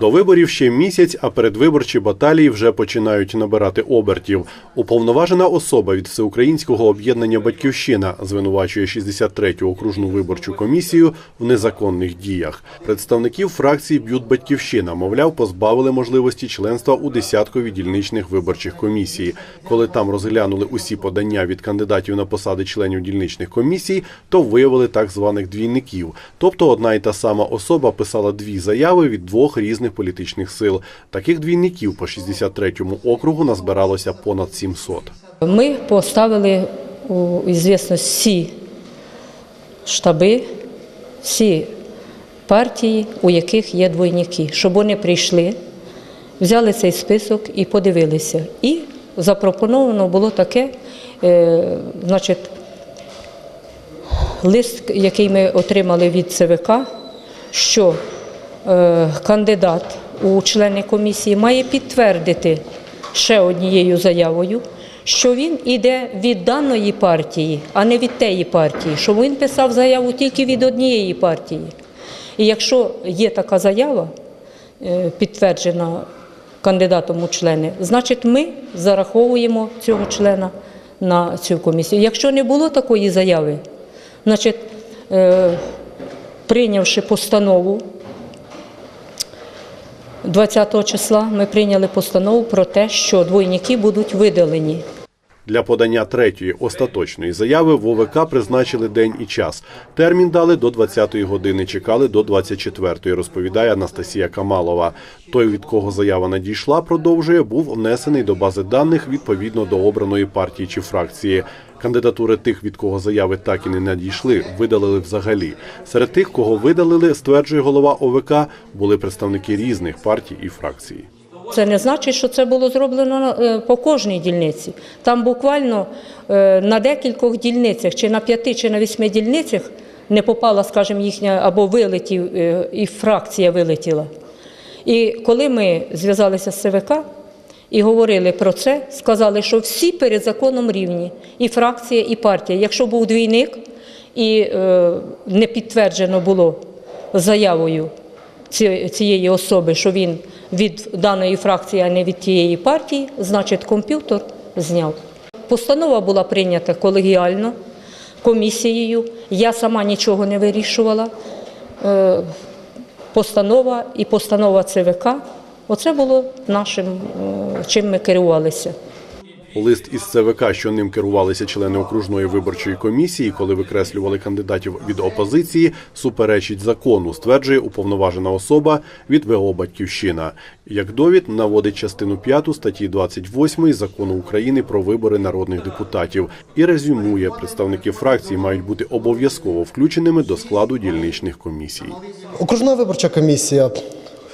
До виборів ще місяць, а передвиборчі баталії вже починають набирати обертів. Уповноважена особа від Всеукраїнського об'єднання Батьківщина звинувачує 63-ю окружну виборчу комісію в незаконних діях. Представників фракції б'ють Батьківщина, мовляв, позбавили можливості членства у десяткові дільничних виборчих комісій. Коли там розглянули усі подання від кандидатів на посади членів дільничних комісій, то виявили так званих двійників. Тобто одна і та сама особа писала дві заяви від двох різних політичних сил. Таких двійників по 63-му округу назбиралося понад 700. Ми поставили у звісність всі штаби, всі партії, у яких є двойники, щоб вони прийшли, взяли цей список і подивилися. І запропоновано було таке, е, значить, лист, який ми отримали від ЦВК, що кандидат у члени комісії має підтвердити ще однією заявою, що він іде від даної партії, а не від тієї партії, що він писав заяву тільки від однієї партії. І якщо є така заява, е, підтверджена кандидатом у члени, значить ми зараховуємо цього члена на цю комісію. Якщо не було такої заяви, значить, е, прийнявши постанову 20 числа, ми прийняли постанову про те, що двойники будуть видалені. Для подання третьої остаточної заяви в ОВК призначили день і час. Термін дали до 20-ї години, чекали до 24-ї, розповідає Анастасія Камалова. Той, від кого заява надійшла, продовжує, був внесений до бази даних відповідно до обраної партії чи фракції. Кандидатури тих, від кого заяви так і не надійшли, видалили взагалі. Серед тих, кого видалили, стверджує голова ОВК, були представники різних партій і фракцій. Це не значить, що це було зроблено е, по кожній дільниці. Там буквально е, на декількох дільницях, чи на п'яти, чи на вісьми дільницях не попала, скажімо, їхня або вилетів, е, і фракція вилетіла. І коли ми зв'язалися з ЦВК і говорили про це, сказали, що всі перед законом рівні, і фракція, і партія. Якщо був двійник і не підтверджено було заявою цієї особи, що він від даної фракції, а не від тієї партії, значить комп'ютер зняв. Постанова була прийнята колегіально комісією. Я сама нічого не вирішувала. Е, Постанова і постанова ЦВК. Оце було нашим, е, чим ми керувалися. Лист із ЦВК, що ним керувалися члени окружної виборчої комісії, коли викреслювали кандидатів від опозиції, суперечить закону, стверджує уповноважена особа від ВО Батьківщина. Як довід наводить частину 5 статті 28 закону України про вибори народних депутатів і резюмує, представники фракції мають бути обов'язково включеними до складу дільничних комісій. Окружна виборча комісія,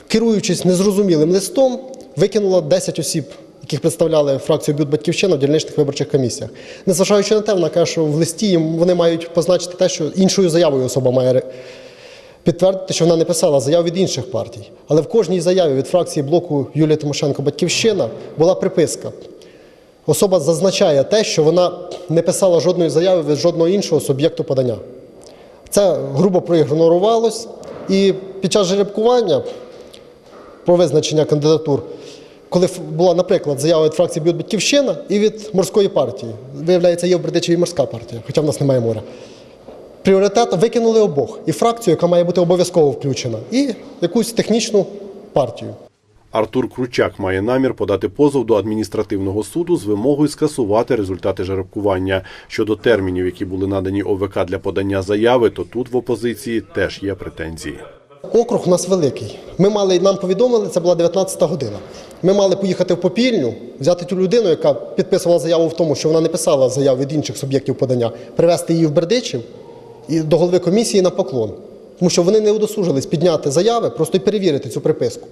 керуючись незрозумілим листом, викинула 10 осіб, яких представляли фракцію Бют Батьківщина в дільничних виборчих комісіях. Незважаючи на те, вона каже, що в листі їм вони мають позначити те, що іншою заявою особа має підтвердити, що вона не писала заяв від інших партій. Але в кожній заяві від фракції блоку Юлія Тимошенко Батьківщина була приписка. Особа зазначає те, що вона не писала жодної заяви від жодного іншого суб'єкту подання. Це грубо проігнорувалось, і під час жеребкування про визначення кандидатур, коли була, наприклад, заява від фракції Б'ют Батьківщина і від морської партії. Виявляється, є в Бердичеві морська партія, хоча в нас немає моря. Пріоритет викинули обох і фракцію, яка має бути обов'язково включена, і якусь технічну партію. Артур Кручак має намір подати позов до адміністративного суду з вимогою скасувати результати жеребкування. Щодо термінів, які були надані ОВК для подання заяви, то тут в опозиції теж є претензії. Округ у нас великий. Ми мали, нам повідомили, це була 19-та година. Ми мали поїхати в попільню, взяти ту людину, яка підписувала заяву в тому, що вона не писала заяв від інших суб'єктів подання, привезти її в Бердичів і до голови комісії на поклон. Тому що вони не удосужились підняти заяви, просто й перевірити цю приписку.